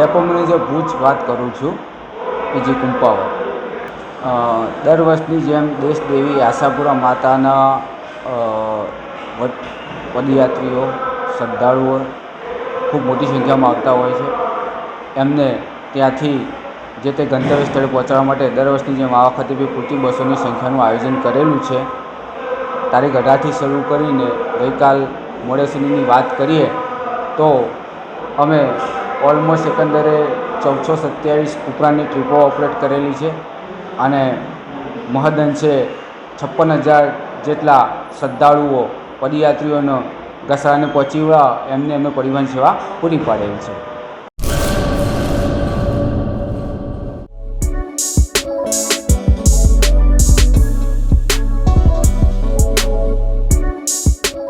જપમણી જે ભુજ વાત કરું છું, બીજી કુંપાવર દર વર્ષની જેમ દેશદેવી આશાપુરા માતાના પદયાત્રીઓ, શ્રદ્ધાળુઓ ખૂબ મોટી સંખ્યામાં આવતા હોય છે. એમને ત્યાંથી જે તે ગંતવ્ય સ્થળે પહોંચવા માટે દર વર્ષની જેમ આ વખતે બી પૂરતી બસોની સંખ્યાનું આયોજન કરેલું છે. તારીખ અઢારથી શરૂ કરીને ગઈકાલ મોડે સુધીની વાત કરીએ તો અમે ઓલમોસ્ટ એકંદરે ચૌદસો સત્યાવીસ ઉપરાંતની ટ્રીપો ઓપરેટ કરેલી છે અને મહદઅંશે છપ્પન હજાર જેટલા શ્રદ્ધાળુઓ, પદયાત્રીઓનો ઘસારાને પહોંચી વળવા એમને અમે પરિવહન સેવા પૂરી પાડેલી છે.